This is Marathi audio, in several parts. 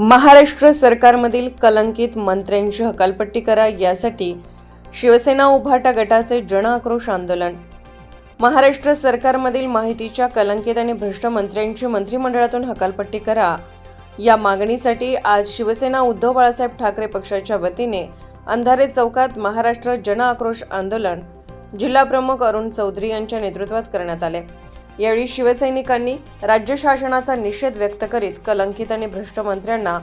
महाराष्ट्र सरकारमधील कलंकित मंत्र्यांची हकालपट्टी करा यासाठी शिवसेना उभाटा गटाचे जनआक्रोश आंदोलन. महाराष्ट्र सरकारमधील माहितीच्या कलंकित आणि भ्रष्ट मंत्र्यांची मंत्रिमंडळातून हकालपट्टी करा. या मागणीसाठी आज शिवसेना उद्धव बाळासाहेब ठाकरे पक्षाच्या वतीने अंधारे चौकात महाराष्ट्र जनआक्रोश आंदोलन जिल्हाप्रमुख अरुण चौधरी यांच्या नेतृत्वात करण्यात आले. यावेळी शिवसैनिकांनी राज्य शासनाचा निषेध व्यक्त करीत कलंकित आणि भ्रष्ट मंत्र्यांना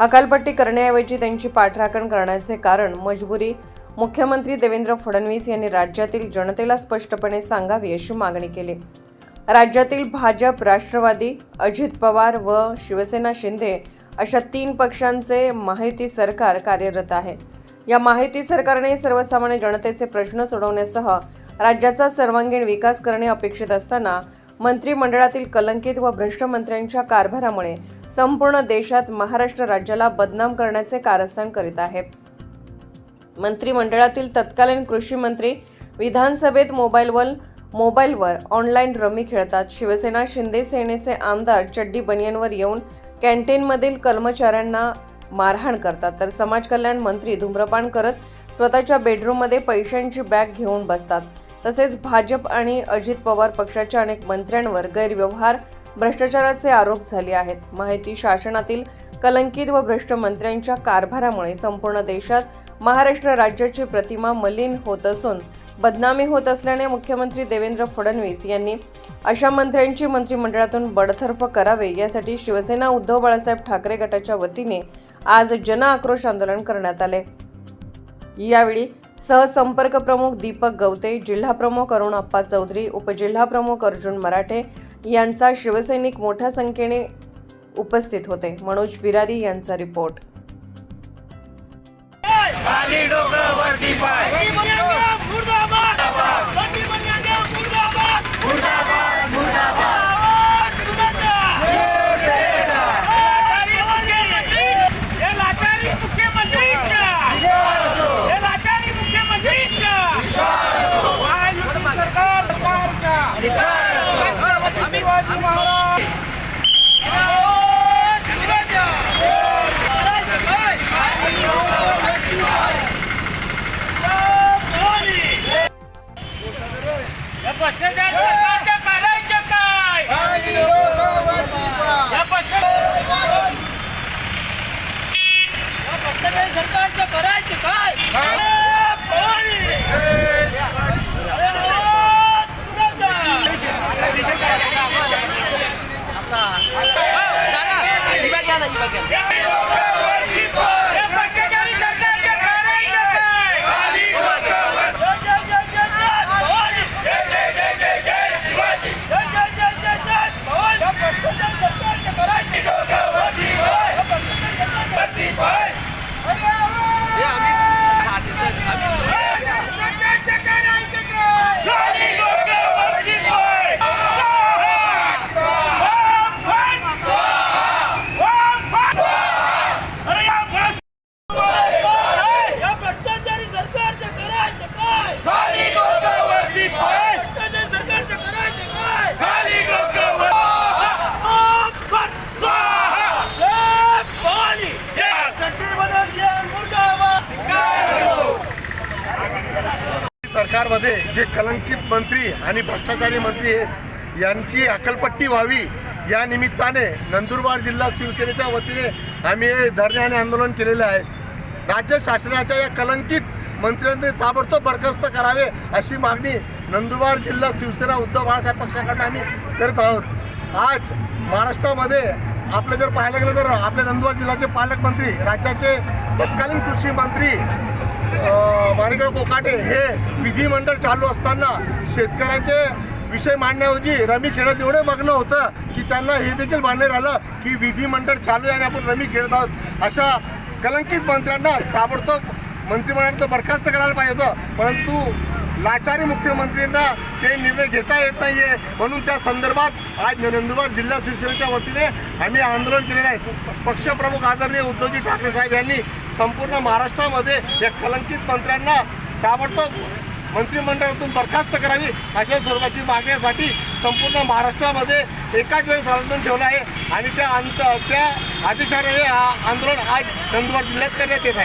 हकालपट्टी करण्याऐवजी त्यांची पाठराखण करण्याचे कारण मजबुरी मुख्यमंत्री देवेंद्र फडणवीस यांनी राज्यातील जनतेला स्पष्टपणे सांगावी अशी मागणी केली. राज्यातील भाजप राष्ट्रवादी अजित पवार व शिवसेना शिंदे अशा तीन पक्षांचे माहिती सरकार कार्यरत आहे. या माहिती सरकारने सर्वसामान्य जनतेचे प्रश्न सोडवण्यासह राज्याचा सर्वांगीण विकास करणे अपेक्षित असताना मंत्रिमंडळातील कलंकित व भ्रष्ट मंत्र्यांच्या कारभारामुळे संपूर्ण देशात महाराष्ट्र राज्याला बदनाम करण्याचे कारस्थान करीत आहे. मंत्रिमंडळातील तत्कालीन कृषी मंत्री विधानसभेत मोबाईलवर मोबाईलवर ऑनलाईन रमी खेळतात. शिवसेना शिंदे सेनेचे आमदार चड्डी बनियनवर येऊन कॅन्टीनमधील कर्मचाऱ्यांना मारहाण करतात. तर समाज कल्याण मंत्री धूम्रपान करत स्वतःच्या बेडरूममध्ये पैशांची बॅग घेऊन बसतात. तसेच भाजप आणि अजित पवार पक्षाच्या अनेक मंत्र्यांवर गैरव्यवहार भ्रष्टाचाराचे आरोप झाले आहेत. माहिती शासनातील कलंकित व भ्रष्ट मंत्र्यांच्या कारभारामुळे संपूर्ण देशात महाराष्ट्र राज्याची प्रतिमा मलिन होत असून बदनामी होत असल्याने मुख्यमंत्री देवेंद्र फडणवीस यांनी अशा मंत्र्यांची मंत्रिमंडळातून बडतर्फ करावे यासाठी शिवसेना उद्धव बाळासाहेब ठाकरे गटाच्या वतीने आज जन आक्रोश आंदोलन करण्यात आले. यावेळी सहसंपर्क प्रमुख दीपक गवते जिल्हाप्रमुख अरुण अप्पा चौधरी उपजिल्हाप्रमुख अर्जुन मराठे यांचा शिवसैनिक मोठ्या संख्येने उपस्थित होते. मनोज बिरारी यांचा रिपोर्ट. या सरकारमध्ये जे कलंकित मंत्री आणि भ्रष्टाचारी मंत्री आहेत यांची अकलपट्टी व्हावी. या निमित्ताने नंदुरबार जिल्हा शिवसेनेच्या वतीने आम्ही हे धरणे आणि आंदोलन केलेले आहे. राज्य शासनाच्या या कलंकित मंत्र्यांनी ताबडतोब बरखास्त करावे अशी मागणी नंदुरबार जिल्हा शिवसेना उद्धव बाळासाहेब पक्षाकडनं आम्ही करत आहोत. आज महाराष्ट्रामध्ये आपलं जर पाहायला गेलं तर आपल्या नंदुरबार जिल्ह्याचे पालकमंत्री राज्याचे तत्कालीन कृषी मंत्री माणिकराव कोकाटे हे विधिमंडळ चालू असताना शेतकऱ्यांचे विषय मांडण्याऐवजी रमी खेळत एवढे मग्न होतं की त्यांना हे देखील मान्य राहिलं की विधिमंडळ चालू आहे आणि आपण रमी खेळत आहोत. अशा कलंकित मंत्र्यांना ताबडतोब मंत्रिमंडळाचं बरखास्त करायला पाहिजे होतं. परंतु लाचारी मुख्यमंत्र्यांना ते निर्णय घेता येत नाही आहे म्हणून त्या संदर्भात आज नंदुरबार जिल्हा शिवसेनेच्या वतीने आम्ही आंदोलन केलेलं आहे. पक्षप्रमुख आदरणीय उद्धवजी ठाकरे साहेब यांनी संपूर्ण महाराष्ट्रामध्ये या कलंकित मंत्र्यांना ताबडतोब मंत्रिमंडळातून बरखास्त करावी अशा स्वरूपाची मागण्यासाठी संपूर्ण महाराष्ट्रामध्ये एकाच वेळेस आंदोलन ठेवलं आहे. आणि त्या अंत त्या आदेशाने हे आंदोलन आज नंदुरबार जिल्ह्यात करण्यात येत आहे.